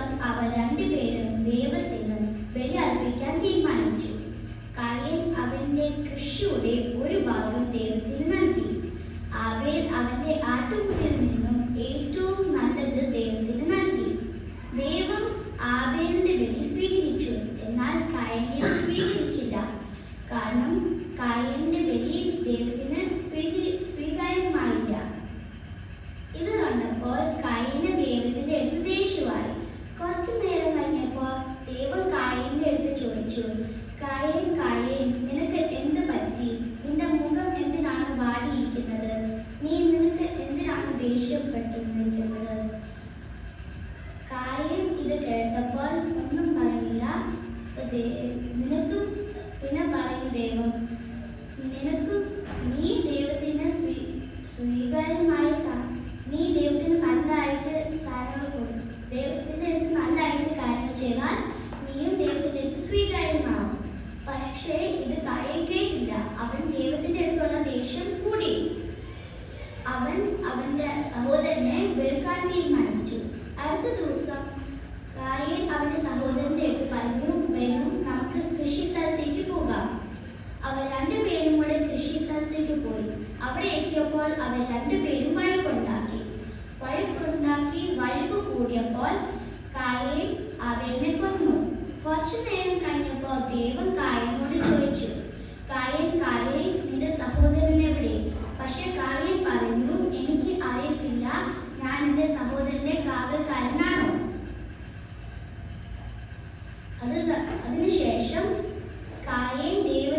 ദിവസം അവർ രണ്ടുപേരും ദൈവത്തിന് ബലി അർപ്പിക്കാൻ തീരുമാനിച്ചു. കായേൻ അവന്റെ കൃഷിയുടെ ഒരു ഭാഗം ദൈവത്തിന് നൽകി. ആവേൽ അവന്റെ ആട്ടുകുട്ടിയിൽ നിന്നും ഏറ്റവും നല്ലത് ദൈവത്തിന് നൽകി. ദൈവം ആവേലിന്റെ ബലി സ്വീകരിച്ചു. എന്നാൽ കായന്റെ സ്വീകരിച്ചില്ല. കാരണം കായന്റെ ബലി ദൈവത്തിന് സ്വീകരി സ്വീകാര്യമായില്ല ഇത് കണ്ടപ്പോൾ കായന് ദൈവത്തിന്റെ അടുത്ത് ദേഷ്യമായി കുറച്ചു നേരം കഴിഞ്ഞപ്പോൾ ദൈവം കായന്റെ അടുത്ത് ചോദിച്ചു കായൻ കായൻ നിനക്ക് എന്ത് പറ്റി? നിന്റെ മുഖം എന്തിനാണ് വാടിയിരിക്കുന്നത്? നീ നിനക്ക് എന്തിനാണ് ദേഷ്യപ്പെട്ടിരിക്കുന്നത്? കായൻ ഇത് കേട്ടപ്പോൾ ഒന്നും പറഞ്ഞില്ല. അടുത്ത ദിവസം കായൽ അവന്റെ സഹോദരന്റെ അടുത്ത് പറഞ്ഞു വരും നമുക്ക് കൃഷി സ്ഥലത്തേക്ക് പോകാം. അവർ രണ്ടുപേരും കൂടെ കൃഷി സ്ഥലത്തേക്ക് പോയി. അവിടെ എത്തിയപ്പോൾ അവർ രണ്ടുപേരും വഴക്കുണ്ടാക്കി. വഴക്കുണ്ടാക്കി വഴക്ക് കൂടിയപ്പോൾ കായൻ അവനെ കൊന്നു കുറച്ചു നേരം കഴിഞ്ഞപ്പോൾ ദൈവം കായനോട് ചോദിച്ചു കായൻ കായൻ നിന്റെ സഹോദരൻ എവിടെ പക്ഷെ കായൻ പറഞ്ഞു എനിക്ക് അറിയത്തില്ല ഞാൻ എന്റെ സഹോദരന്റെ കാവൽക്കാരനാണോ അത് അതിനുശേഷം കായൻ ദൈവത്തിൽ